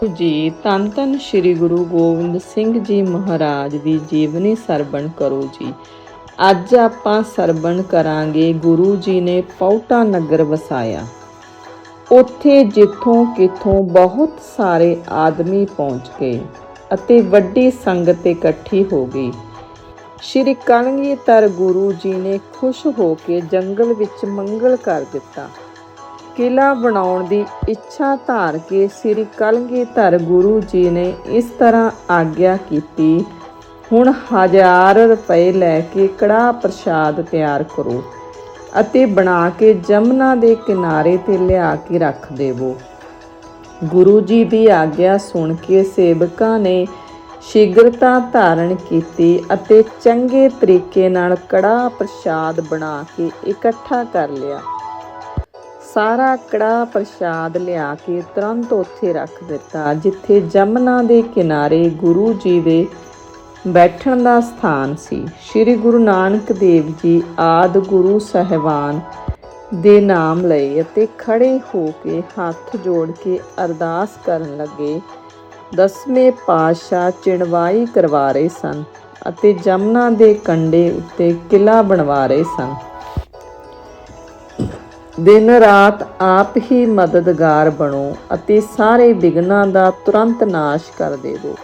ਜੀ ਧੰਨ ਧੰਨ ਸ੍ਰੀ ਗੁਰੂ ਗੋਬਿੰਦ ਸਿੰਘ ਜੀ ਮਹਾਰਾਜ ਦੀ ਜੀਵਨੀ ਸਰਵਣ ਕਰੋ ਜੀ। ਅੱਜ ਆਪਾਂ ਸਰਵਣ ਕਰਾਂਗੇ ਗੁਰੂ ਜੀ ਨੇ ਪੌਟਾ ਨਗਰ ਵਸਾਇਆ। ਉੱਥੇ ਜਿੱਥੋਂ ਕਿਥੋਂ ਬਹੁਤ ਸਾਰੇ ਆਦਮੀ ਪਹੁੰਚ ਗਏ ਅਤੇ ਵੱਡੀ ਸੰਗਤ ਇਕੱਠੀ ਹੋ ਗਈ। ਸ਼੍ਰੀ ਕਲਗੀਧਰ ਗੁਰੂ ਜੀ ਨੇ ਖੁਸ਼ ਹੋ ਕੇ ਜੰਗਲ ਵਿੱਚ ਮੰਗਲ ਕਰ ਦਿੱਤਾ। ਕਿਲਾ ਬਣਾਉਣ ਦੀ ਇੱਛਾ ਧਾਰ ਕੇ ਸ੍ਰੀ ਕਲਗੀਧਰ ਗੁਰੂ ਜੀ ਨੇ ਇਸ ਤਰ੍ਹਾਂ ਆਗਿਆ ਕੀਤੀ। ਹੁਣ ਹਜ਼ਾਰ ਰੁਪਏ ਲੈ ਕੇ ਕੜਾ ਪ੍ਰਸ਼ਾਦ ਤਿਆਰ ਕਰੋ ਅਤੇ ਬਣਾ ਕੇ ਜਮਨਾ ਦੇ ਕਿਨਾਰੇ ਤੇ ਲਿਆ ਕੇ ਰੱਖ ਦੇਵੋ। ਗੁਰੂ ਜੀ ਦੀ ਆਗਿਆ ਸੁਣ ਕੇ ਸੇਵਕਾਂ ਨੇ ਸ਼ੀਘਰਤਾ ਧਾਰਨ ਕੀਤੀ ਅਤੇ ਚੰਗੇ ਤਰੀਕੇ ਨਾਲ ਕੜਾ ਪ੍ਰਸ਼ਾਦ ਬਣਾ ਕੇ ਇਕੱਠਾ ਕਰ ਲਿਆ। ਸਾਰਾ ਕੜਾ ਪ੍ਰਸ਼ਾਦ ਲਿਆ ਕੇ ਤੁਰੰਤ ਉੱਥੇ ਰੱਖ ਦਿੱਤਾ, ਜਿੱਥੇ ਜਮਨਾ ਦੇ ਕਿਨਾਰੇ ਗੁਰੂ ਜੀ ਦੇ ਬੈਠਣ ਦਾ ਸਥਾਨ ਸੀ। ਸ੍ਰੀ ਗੁਰੂ ਨਾਨਕ ਦੇਵ ਜੀ ਆਦ ਗੁਰੂ ਸਹਿਬਾਨ ਦੇ ਨਾਮ ਲਏ ਅਤੇ ਖੜੇ ਹੋ ਕੇ ਹੱਥ ਜੋੜ ਕੇ ਅਰਦਾਸ ਕਰਨ ਲੱਗੇ। ਦਸਵੇਂ ਪਾਤਸ਼ਾਹ ਚਿਣਵਾਈ ਕਰਵਾ ਰਹੇ ਸਨ ਅਤੇ ਜਮਨਾ ਦੇ ਕੰਢੇ ਉੱਤੇ ਕਿਲਾ ਬਣਵਾ ਰਹੇ ਸਨ। ਦਿਨ ਰਾਤ ਆਪ ਹੀ ਮਦਦਗਾਰ ਬਣੋ ਅਤੇ ਸਾਰੇ ਵਿਘਨਾਂ ਦਾ ਤੁਰੰਤ ਨਾਸ਼ ਕਰ ਦੇਵੋ।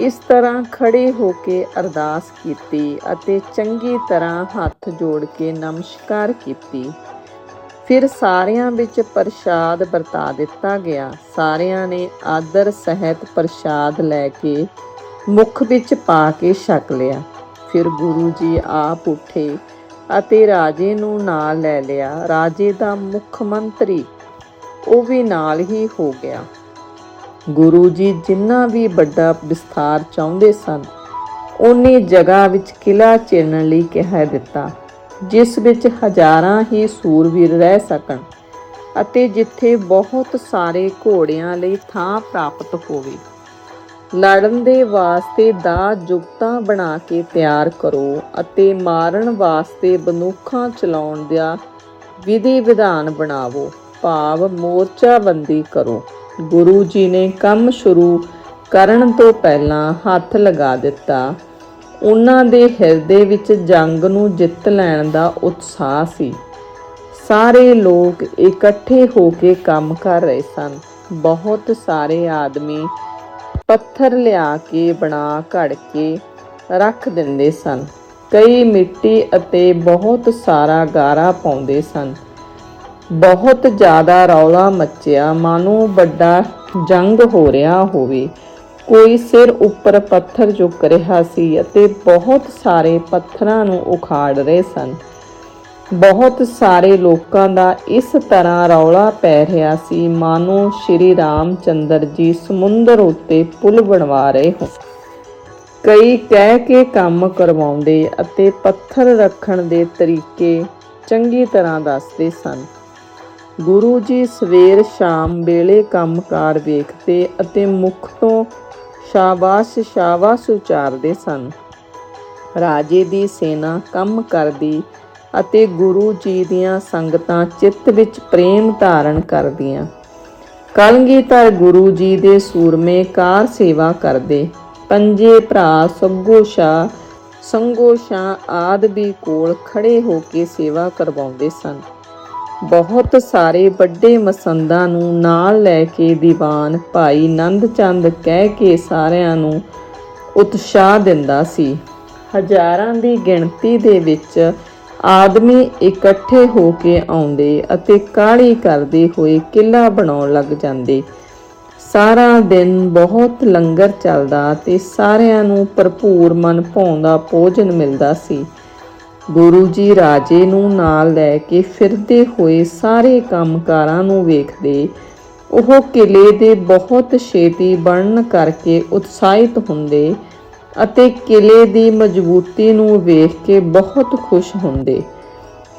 ਇਸ ਤਰ੍ਹਾਂ ਖੜੇ ਹੋ ਕੇ ਅਰਦਾਸ ਕੀਤੀ ਅਤੇ ਚੰਗੀ ਤਰ੍ਹਾਂ ਹੱਥ ਜੋੜ ਕੇ ਨਮਸਕਾਰ ਕੀਤੀ। ਫਿਰ ਸਾਰਿਆਂ ਵਿੱਚ ਪ੍ਰਸ਼ਾਦ ਵਰਤਾ ਦਿੱਤਾ ਗਿਆ। ਸਾਰਿਆਂ ਨੇ ਆਦਰ ਸਹਿਤ ਪ੍ਰਸ਼ਾਦ ਲੈ ਕੇ ਮੁਖ ਵਿੱਚ ਪਾ ਕੇ ਛਕ ਲਿਆ। ਫਿਰ ਗੁਰੂ ਜੀ ਆਪ ਉੱਠੇ ਅਤੇ ਰਾਜੇ ਨੂੰ ਨਾਲ ਲੈ ਲਿਆ। ਰਾਜੇ ਦਾ ਮੁੱਖ ਮੰਤਰੀ ਉਹ ਵੀ ਨਾਲ ਹੀ ਹੋ ਗਿਆ। ਗੁਰੂ ਜੀ ਜਿੰਨਾ ਵੀ ਵੱਡਾ ਵਿਸਥਾਰ ਚਾਹੁੰਦੇ ਸਨ, ਉਹਨੇ ਜਗ੍ਹਾ ਵਿੱਚ ਕਿਲਾ ਚਿਣਨ ਲਈ ਕਹਿ ਦਿੱਤਾ, ਜਿਸ ਵਿੱਚ ਹਜ਼ਾਰਾਂ ਹੀ ਸੂਰਵੀਰ ਰਹਿ ਸਕਣ ਅਤੇ ਜਿੱਥੇ ਬਹੁਤ ਸਾਰੇ ਘੋੜਿਆਂ ਲਈ ਥਾਂ ਪ੍ਰਾਪਤ ਹੋਵੇ। ਲੜਨ ਦੇ ਵਾਸਤੇ ਦਾ ਜੁਗਤਾਂ ਬਣਾ ਕੇ ਤਿਆਰ ਕਰੋ ਅਤੇ ਮਾਰਨ ਵਾਸਤੇ ਬੰਦੂਕਾਂ ਚਲਾਉਣ ਦਾ ਵਿਧੀ ਵਿਧਾਨ ਬਣਾਵੋ। ਭਾਵ ਮੋਰਚਾਬੰਦੀ ਕਰੋ। ਗੁਰੂ ਜੀ ਨੇ ਕੰਮ ਸ਼ੁਰੂ ਕਰਨ ਤੋਂ ਪਹਿਲਾਂ ਹੱਥ ਲਗਾ ਦਿੱਤਾ। ਉਹਨਾਂ ਦੇ ਹਿਰਦੇ ਵਿੱਚ ਜੰਗ ਨੂੰ ਜਿੱਤ ਲੈਣ ਦਾ ਉਤਸ਼ਾਹ ਸੀ। ਸਾਰੇ ਲੋਕ ਇਕੱਠੇ ਹੋ ਕੇ ਕੰਮ ਕਰ ਰਹੇ ਸਨ। ਬਹੁਤ ਸਾਰੇ ਆਦਮੀ ਪੱਥਰ ਲਿਆ ਕੇ ਬਣਾ ਘੜ ਕੇ ਰੱਖ ਦਿੰਦੇ ਸਨ। ਕਈ ਮਿੱਟੀ ਅਤੇ ਬਹੁਤ ਸਾਰਾ ਗਾਰਾ ਪਾਉਂਦੇ ਸਨ। ਬਹੁਤ ਜ਼ਿਆਦਾ ਰੌਲਾ ਮੱਚਿਆ, ਮਾਨੋ ਵੱਡਾ ਜੰਗ ਹੋ ਰਿਹਾ ਹੋਵੇ। ਕੋਈ ਸਿਰ ਉੱਪਰ ਪੱਥਰ ਚੁੱਕ ਰਿਹਾ ਸੀ ਅਤੇ ਬਹੁਤ ਸਾਰੇ ਪੱਥਰਾਂ ਨੂੰ ਉਖਾੜ ਰਹੇ ਸਨ। ਬਹੁਤ ਸਾਰੇ ਲੋਕਾਂ ਦਾ ਇਸ ਤਰ੍ਹਾਂ ਰੌਲਾ ਪੈ ਰਿਹਾ ਸੀ। ਮਾਨੋ ਸ਼੍ਰੀ ਰਾਮ ਚੰਦਰ ਜੀ ਸਮੁੰਦਰ ਉੱਤੇ ਪੁਲ ਬਣਵਾ ਰਹੇ ਹੋ ਕਈ ਕਹਿ ਕੇ ਕੰਮ ਕਰਵਾਉਂਦੇ ਅਤੇ ਪੱਥਰ ਰੱਖਣ ਦੇ ਤਰੀਕੇ ਚੰਗੀ ਤਰ੍ਹਾਂ ਦੱਸਦੇ ਸਨ। ਗੁਰੂ ਜੀ ਸਵੇਰ ਸ਼ਾਮ ਵੇਲੇ ਕੰਮਕਾਰ ਵੇਖਦੇ ਅਤੇ ਮੁਖ ਤੋਂ ਸ਼ਾਬਾਸ਼ ਸ਼ਾਬਾਸ਼ ਉਚਾਰਦੇ ਸਨ। ਰਾਜੇ ਦੀ ਸੈਨਾ ਕੰਮ ਕਰਦੀ ਅਤੇ ਗੁਰੂ ਜੀ ਦੀਆਂ ਸੰਗਤਾਂ ਚਿੱਤ ਵਿੱਚ ਪ੍ਰੇਮ ਧਾਰਨ ਕਰਦੀਆਂ। ਕਲਗੀਧਰ ਗੁਰੂ ਜੀ ਦੇ ਸੂਰਮੇ ਕਾਰ ਸੇਵਾ ਕਰਦੇ। ਪੰਜੇ ਭਰਾ ਸੱਗੋ ਸ਼ਾ ਸੰਗੋ ਸ਼ਾ ਆਦ ਵੀ ਕੋਲ ਖੜੇ ਹੋ ਕੇ ਸੇਵਾ ਕਰਵਾਉਂਦੇ ਸਨ। ਬਹੁਤ ਸਾਰੇ ਵੱਡੇ ਮਸੰਦਾਂ ਨੂੰ ਨਾਲ ਲੈ ਕੇ ਦੀਵਾਨ ਭਾਈ ਨੰਦ ਚੰਦ ਕਹਿ ਕੇ ਸਾਰਿਆਂ ਨੂੰ ਉਤਸ਼ਾਹ ਦਿੰਦਾ ਸੀ। ਹਜ਼ਾਰਾਂ ਦੀ ਗਿਣਤੀ ਦੇ ਵਿੱਚ ਆਦਮੀ ਇਕੱਠੇ ਹੋ ਕੇ ਆਉਂਦੇ ਅਤੇ ਕਾਹਲੀ ਕਰਦੇ ਹੋਏ ਕਿਲਾ ਬਣਾਉਣ ਲੱਗ ਜਾਂਦੇ। ਸਾਰਾ ਦਿਨ ਬਹੁਤ ਲੰਗਰ ਚੱਲਦਾ ਤੇ ਸਾਰਿਆਂ ਨੂੰ ਭਰਪੂਰ ਮਨ ਭਾਉਂਦਾ ਭੋਜਨ ਮਿਲਦਾ ਸੀ। ਗੁਰੂ ਜੀ ਰਾਜੇ ਨੂੰ ਨਾਲ ਲੈ ਕੇ ਫਿਰਦੇ ਹੋਏ ਸਾਰੇ ਕੰਮਕਾਰਾਂ ਨੂੰ ਵੇਖਦੇ, ਉਹ ਕਿਲੇ ਦੇ ਬਹੁਤ ਛੇਤੀ ਬਣਨ ਕਰਕੇ ਉਤਸ਼ਾਹਿਤ ਹੁੰਦੇ ਅਤੇ ਕਿਲੇ ਦੀ ਮਜ਼ਬੂਤੀ ਨੂੰ ਵੇਖ ਕੇ ਬਹੁਤ ਖੁਸ਼ ਹੁੰਦੇ।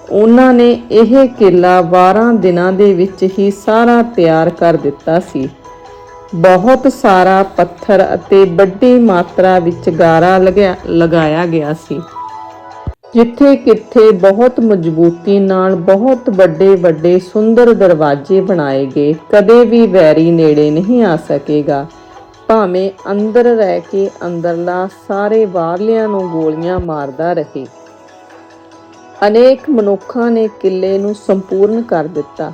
ਉਹਨਾਂ ਨੇ ਇਹ ਕਿਲਾ 12 ਦਿਨਾਂ ਦੇ ਵਿੱਚ ਹੀ ਸਾਰਾ ਤਿਆਰ ਕਰ ਦਿੱਤਾ ਸੀ। ਬਹੁਤ ਸਾਰਾ ਪੱਥਰ ਅਤੇ ਵੱਡੀ ਮਾਤਰਾ ਵਿੱਚ ਗਾਰਾ ਲਗਿਆ- ਲਗਾਇਆ ਗਿਆ ਸੀ। ਜਿੱਥੇ ਕਿੱਥੇ ਬਹੁਤ ਮਜ਼ਬੂਤੀ ਨਾਲ ਬਹੁਤ ਵੱਡੇ ਵੱਡੇ ਸੁੰਦਰ ਦਰਵਾਜ਼ੇ ਬਣਾਏ ਗਏ, ਕਦੇ ਵੀ ਵੈਰੀ ਨੇੜੇ ਨਹੀਂ ਆ ਸਕੇਗਾ। ਭਾਵੇਂ ਅੰਦਰ ਰਹਿ ਕੇ ਅੰਦਰਲਾ ਸਾਰੇ ਬਾਹਰਲਿਆਂ ਨੂੰ ਗੋਲੀਆਂ ਮਾਰਦਾ ਰਹੇ। ਅਨੇਕ ਮਨੁੱਖਾਂ ਨੇ ਕਿਲੇ ਨੂੰ ਸੰਪੂਰਨ ਕਰ ਦਿੱਤਾ,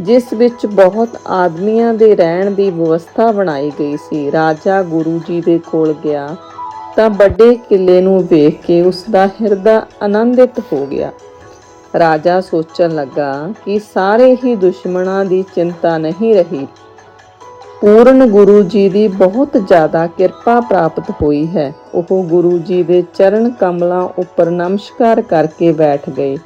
ਜਿਸ ਵਿੱਚ ਬਹੁਤ ਆਦਮੀਆਂ ਦੇ ਰਹਿਣ ਦੀ ਵਿਵਸਥਾ ਬਣਾਈ ਗਈ ਸੀ। ਰਾਜਾ ਗੁਰੂ ਜੀ ਦੇ ਕੋਲ ਗਿਆ ਤਾਂ ਵੱਡੇ ਕਿਲੇ ਨੂੰ ਵੇਖ ਕੇ ਉਸ ਦਾ ਹਿਰਦਾ ਆਨੰਦਿਤ ਹੋ ਗਿਆ। ਰਾਜਾ ਸੋਚਣ ਲੱਗਾ ਕਿ ਸਾਰੇ ਹੀ ਦੁਸ਼ਮਣਾਂ ਦੀ ਚਿੰਤਾ ਨਹੀਂ ਰਹੀ। ਪੂਰਨ ਗੁਰੂ ਜੀ ਦੀ ਬਹੁਤ ਜ਼ਿਆਦਾ ਕਿਰਪਾ ਪ੍ਰਾਪਤ ਹੋਈ ਹੈ। ਉਹ ਗੁਰੂ ਜੀ ਦੇ ਚਰਨ ਕਮਲਾਂ ਉੱਪਰ ਨਮਸਕਾਰ ਕਰਕੇ ਬੈਠ ਗਏ।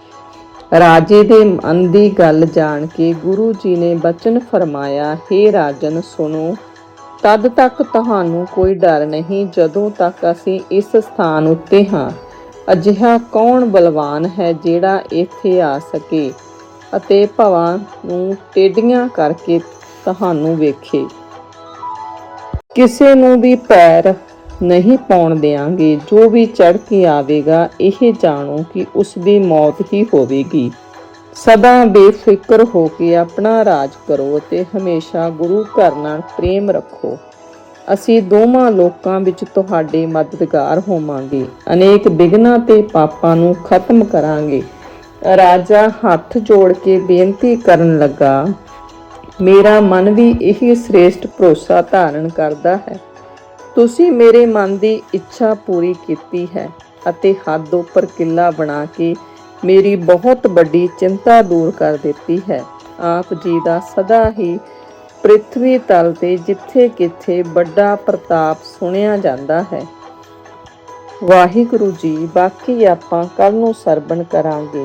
ਰਾਜੇ ਦੇ ਮਨ ਦੀ ਗੱਲ ਜਾਣ ਕੇ ਗੁਰੂ ਜੀ ਨੇ ਬਚਨ ਫਰਮਾਇਆ हे ਰਾਜਨ, ਸੁਣੋ, ਤਦ ਤੱਕ ਤੁਹਾਨੂੰ ਕੋਈ ਡਰ ਨਹੀਂ ਜਦੋਂ ਤੱਕ ਅਸੀਂ ਇਸ ਸਥਾਨ ਉੱਤੇ ਹਾਂ। ਅਜਿਹਾ ਕੌਣ ਬਲਵਾਨ ਹੈ ਜਿਹੜਾ ਇੱਥੇ ਆ ਸਕੇ ਅਤੇ ਭਵਾਂ ਨੂੰ ਟੇਡੀਆਂ ਕਰਕੇ ਤੁਹਾਨੂੰ ਵੇਖੇ? ਕਿਸੇ ਨੂੰ ਵੀ ਪੈਰ ਨਹੀਂ ਪਾਉਣ ਦੇਾਂਗੇ ਜੋ ਵੀ ਚੜ ਕੇ ਆਵੇਗਾ, ਇਹ ਜਾਣੋ ਕਿ ਉਸ ਦੀ ਮੌਤ ਹੀ ਹੋਵੇਗੀ। ਸਦਾ ਬੇਫਿਕਰ ਹੋ ਕੇ ਆਪਣਾ ਰਾਜ ਕਰੋ ਅਤੇ ਹਮੇਸ਼ਾ ਗੁਰੂ ਘਰ ਨਾਲ ਪ੍ਰੇਮ ਰੱਖੋ। ਅਸੀਂ ਦੋਵਾਂ ਲੋਕਾਂ ਵਿੱਚ ਤੁਹਾਡੇ ਮਦਦਗਾਰ ਹੋਵਾਂਗੇ। ਅਨੇਕ ਬਿਘਨਾਂ ਤੇ ਪਾਪਾਂ ਨੂੰ ਖਤਮ ਕਰਾਂਗੇ। ਰਾਜਾ ਹੱਥ ਜੋੜ ਕੇ ਬੇਨਤੀ ਕਰਨ ਲੱਗਾ ਮੇਰਾ ਮਨ ਵੀ ਇਹੀ ਸ੍ਰੇਸ਼ਟ ਭਰੋਸਾ ਧਾਰਨ ਕਰਦਾ ਹੈ। ਤੁਸੀਂ ਮੇਰੇ ਮਨ ਦੀ ਇੱਛਾ ਪੂਰੀ ਕੀਤੀ ਹੈ ਅਤੇ ਹੱਦ ਉੱਪਰ ਕਿਲਾ ਬਣਾ ਕੇ ਮੇਰੀ ਬਹੁਤ ਵੱਡੀ ਚਿੰਤਾ ਦੂਰ ਕਰ ਦਿੱਤੀ ਹੈ। ਆਪ ਜੀ ਦਾ ਸਦਾ ਹੀ ਪ੍ਰਿਥਵੀ ਤਲ ਤੇ ਜਿੱਥੇ ਕਿੱਥੇ ਵੱਡਾ ਪ੍ਰਤਾਪ ਸੁਣਿਆ ਜਾਂਦਾ ਹੈ। ਵਾਹਿਗੁਰੂ ਜੀ, ਬਾਕੀ ਆਪਾਂ ਕੱਲ ਨੂੰ ਸਰਵਣ ਕਰਾਂਗੇ।